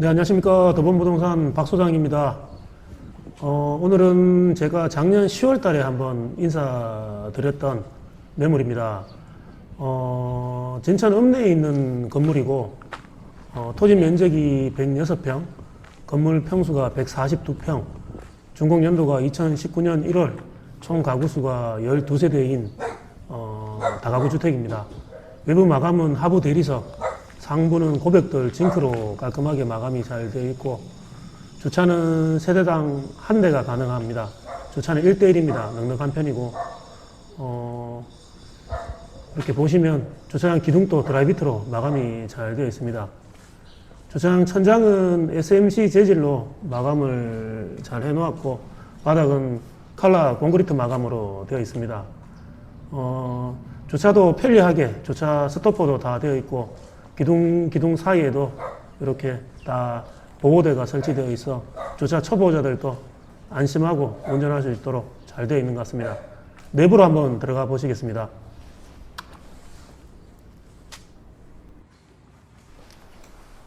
네, 안녕하십니까. 더본부동산 박 소장입니다. 어, 오늘은 제가 작년 10월 달에 한번 인사드렸던 매물입니다. 어, 진천 읍내에 있는 건물이고, 어, 토지 면적이 106평, 건물 평수가 142평, 준공 연도가 2019년 1월, 총 가구수가 12세대인 어, 다가구 주택입니다. 외부 마감은 하부 대리석, 상부는 고백돌 징크로 깔끔하게 마감이 잘 되어 있고 주차는 세대당 한 대가 가능합니다. 주차는 1대1입니다. 넉넉한 편이고 어, 이렇게 보시면 주차장 기둥도 드라이비트로 마감이 잘 되어 있습니다. 주차장 천장은 SMC 재질로 마감을 잘 해놓았고 바닥은 칼라 콘크리트 마감으로 되어 있습니다. 어, 주차도 편리하게 주차 스토퍼도 다 되어 있고 기둥 기둥 사이에도 이렇게 다 보호대가 설치되어 있어 주차 초보자들도 안심하고 운전할 수 있도록 잘 되어 있는 것 같습니다. 내부로 한번 들어가 보시겠습니다.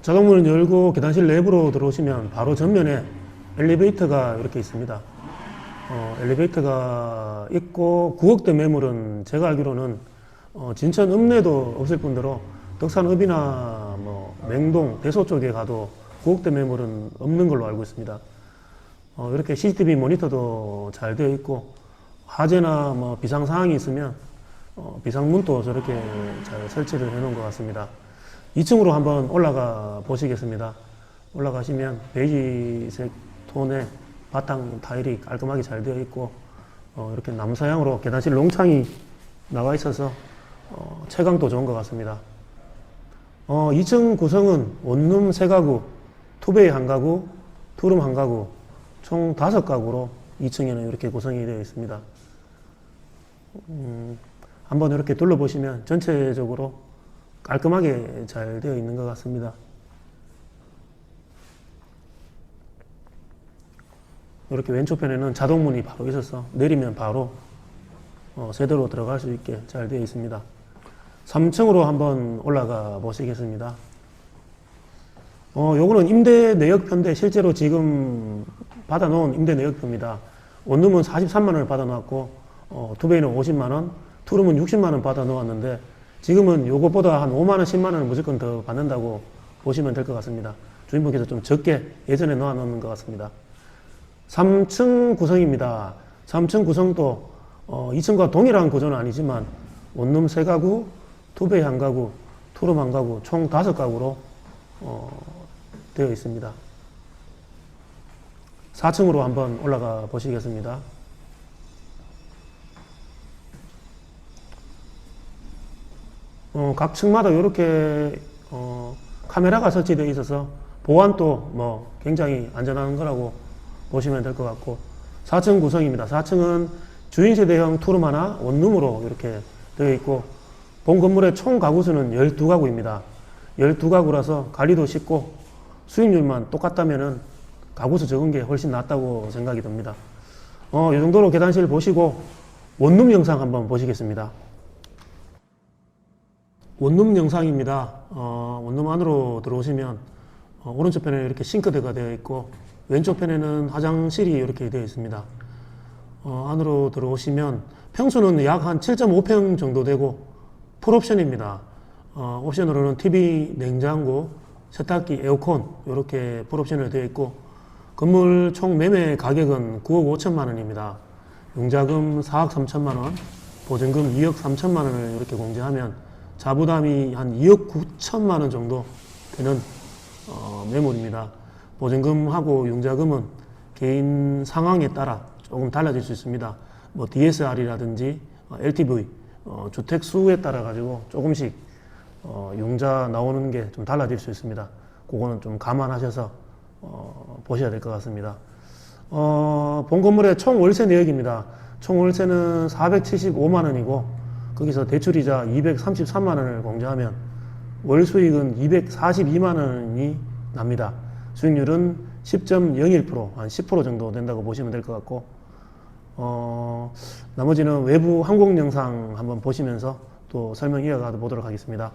자동문을 열고 계단실 내부로 들어오시면 바로 전면에 엘리베이터가 이렇게 있습니다. 어, 엘리베이터가 있고 9억대 매물은 제가 알기로는 어, 진천 읍내도 없을 뿐더러 덕산읍이나 뭐 맹동, 대소 쪽에 가도 9억대 매물은 없는 걸로 알고 있습니다. 어, 이렇게 CCTV 모니터도 잘 되어 있고 화재나 뭐 비상 상황이 있으면 어, 비상문도 저렇게 잘 설치를 해 놓은 것 같습니다. 2층으로 한번 올라가 보시겠습니다. 올라가시면 베이지색 톤의 바탕 타일이 깔끔하게 잘 되어 있고 어, 이렇게 남서향으로 계단실 롱창이 나와 있어서 어, 채광도 좋은 것 같습니다. 어, 2층 구성은 원룸 3가구, 투베이 1가구, 투룸 1가구, 총 5가구로 2층에는 이렇게 구성이 되어 있습니다. 음, 한번 이렇게 둘러보시면 전체적으로 깔끔하게 잘 되어 있는 것 같습니다. 이렇게 왼쪽 편에는 자동문이 바로 있어서 내리면 바로 어, 세대로 들어갈 수 있게 잘 되어 있습니다. 3층으로 한번 올라가 보시겠습니다. 어, 요거는 임대 내역표인데 실제로 지금 받아놓은 임대 내역표입니다. 원룸은 43만 원을 받아놨고 어, 투베이는 50만 원, 투룸은 60만 원 받아놓았는데 지금은 요것보다 한 5만 원, 10만 원을 무조건 더 받는다고 보시면 될 것 같습니다. 주인분께서 좀 적게 예전에 놓아놓는 것 같습니다. 3층 구성입니다. 3층 구성도 어, 2층과 동일한 구조는 아니지만 원룸 3가구, 투베이 1가구, 투룸 1가구 총 5가구로 어, 되어 있습니다. 4층으로 한번 올라가 보시겠습니다. 어, 각 층마다 이렇게 어, 카메라가 설치되어 있어서 보안도 뭐 굉장히 안전한 거라고 보시면 될 것 같고 4층 구성입니다. 4층은 주인 세대형 투룸 하나 원룸으로 이렇게 되어 있고 본 건물의 총 가구수는 12가구입니다. 12가구라서 관리도 쉽고 수익률만 똑같다면은 가구수 적은 게 훨씬 낫다고 생각이 듭니다. 어, 이 정도로 계단실 보시고 원룸 영상 한번 보시겠습니다. 원룸 영상입니다. 어, 원룸 안으로 들어오시면 어, 오른쪽 편에 이렇게 싱크대가 되어 있고 왼쪽 편에는 화장실이 이렇게 되어 있습니다. 어, 안으로 들어오시면 평수는 약 한 7.5평 정도 되고 풀옵션입니다. 어, 옵션으로는 TV, 냉장고, 세탁기, 에어컨 이렇게 풀옵션으로 되어 있고 건물 총 매매 가격은 9억 5천만 원입니다. 용자금 4억 3천만 원, 보증금 2억 3천만 원을 이렇게 공제하면 자부담이 한 2억 9천만 원 정도 되는 어, 매물입니다. 보증금하고 융자금은 개인 상황에 따라 조금 달라질 수 있습니다. 뭐 DSR이라든지 어, LTV, 어, 주택 수에 따라 가지고 조금씩 어, 융자 나오는 게 좀 달라질 수 있습니다. 그거는 좀 감안하셔서 어, 보셔야 될 것 같습니다. 어, 본 건물의 총 월세 내역입니다. 총 월세는 475만 원이고 거기서 대출이자 233만 원을 공제하면 월 수익은 242만 원이 납니다. 수익률은 10.01%, 한 10% 정도 된다고 보시면 될 것 같고, 어, 나머지는 외부 항공 영상 한번 보시면서 또 설명 이어가 보도록 하겠습니다.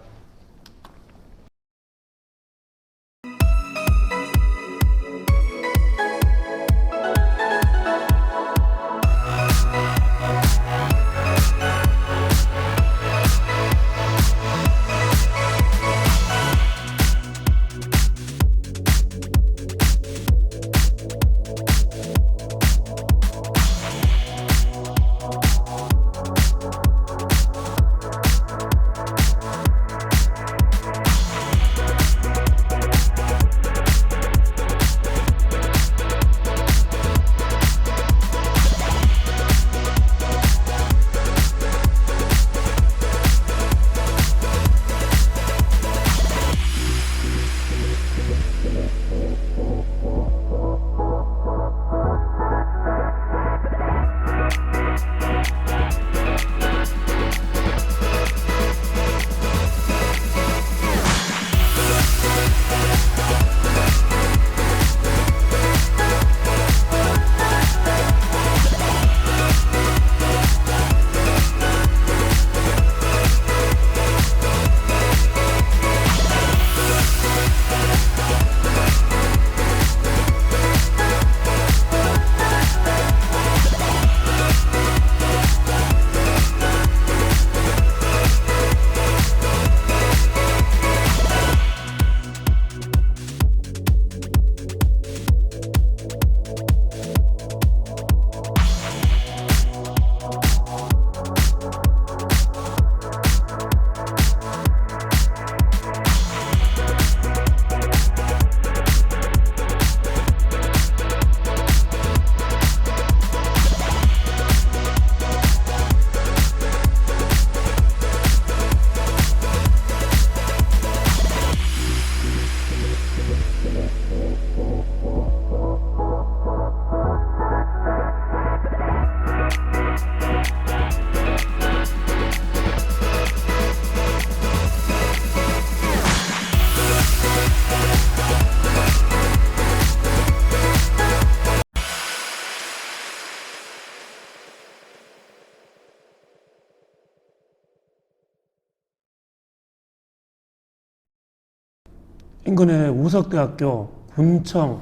인근에 우석대학교, 군청,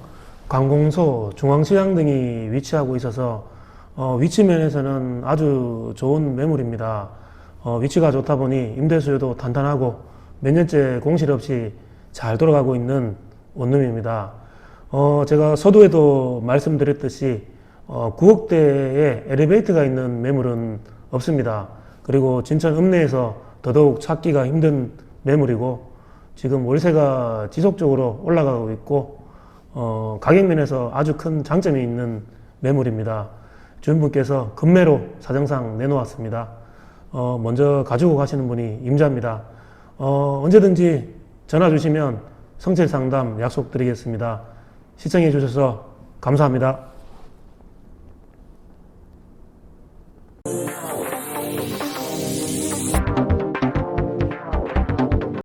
관공서, 중앙시장 등이 위치하고 있어서 어, 위치 면에서는 아주 좋은 매물입니다. 어, 위치가 좋다 보니 임대 수요도 탄탄하고 몇 년째 공실 없이 잘 돌아가고 있는 원룸입니다. 어, 제가 서두에도 말씀드렸듯이 어, 9억대에 엘리베이터가 있는 매물은 없습니다. 그리고 진천 읍내에서 더더욱 찾기가 힘든 매물이고 지금 월세가 지속적으로 올라가고 있고 어, 가격 면에서 아주 큰 장점이 있는 매물입니다. 주인분께서 금매로 사정상 내놓았습니다. 어, 먼저 가지고 가시는 분이 임자입니다. 어, 언제든지 전화 주시면 성질 상담 약속드리겠습니다. 시청해 주셔서 감사합니다.